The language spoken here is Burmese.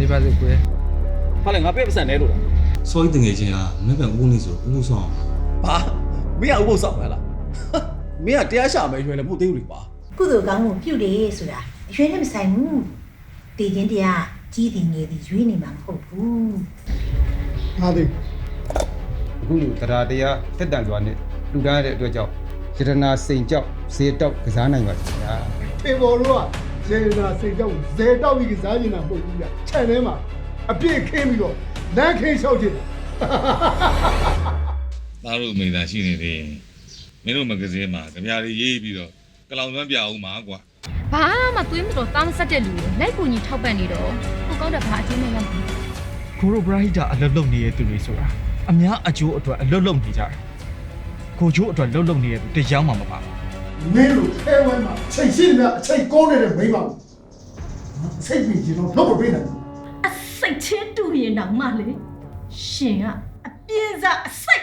နေပါစေကိုယ်ဟာလေငါပြည့်ပစံနေလို့လားစောကြီးတငယ်ချင်းကမင်းကဦးနေဆိုဦးဆောင်ဘာမင်းကဥပုသ်ဆောင်လားမင်းကတရားရှာမယ်ရွယ်လည်းမဟုတ်သေးဘူးလေပါကုသိုလ်ကောင်းမှုပြုတယ်ဆိုတာအရွယ်နဲ့မဆိုင်ဘူးတည်ခြင်းတရားကြီးတည်ငယ်တည်ရွေးနေမှာမဟုတ်ဘူးဟာသည်အခုလိုတရားတရားတက်တန်စွာနဲ့လူတန်းရတဲ့အတွက်ကြောင့်ယတနာစိန်ကြောက်ဈေးတောက်ကစားနိုင်ပါခင်ဗျာထေဘော်တို့က ဇေနာစိတ်တော့ဇေတောက်ကြီးကစားနေတာမဟုတ်ဘူးဗျခြံထဲမှာအပြည့်ခင်းပြီးတော့လမ်းခင်းလျှောက်ချင်တာသားတို့မိသားရှိနေသေးရင်မင်းတို့မဂဇင်းမှာကြပြားလေးရေးပြီးတော့ကလောင်သွမ်းပြအောင်ပါကွာဘာမှသွေးမတော်တောင်းဆက်တဲ့လူကိုလိုက်ကူညီထောက်ပံ့နေတော့ကိုကောင်းတဲ့ဘာအချင်းနဲ့ရောက်ဘူးကိုရိုဘရာဟိတာအလုပ်လုပ်နေတဲ့သူတွေဆိုတာအများအကျိုးအတွက်အလုပ်လုပ်နေကြတယ်ကိုကျိုးအတွက်လုပ်လုပ်နေတဲ့သူတရားမှမပါဘူး မင်းတို့အဲဝမ်းမှာချိန်ရှိနေအချိန်ကောင်းနေတဲ့မိန်းမကိုစိတ်ပြီးကျွန်တော်လုပ်မပေးနိုင်ဘူးအစိတ်ချင်းတူရင်တော့မှလေရှင်ကအပြင်းစားအစိ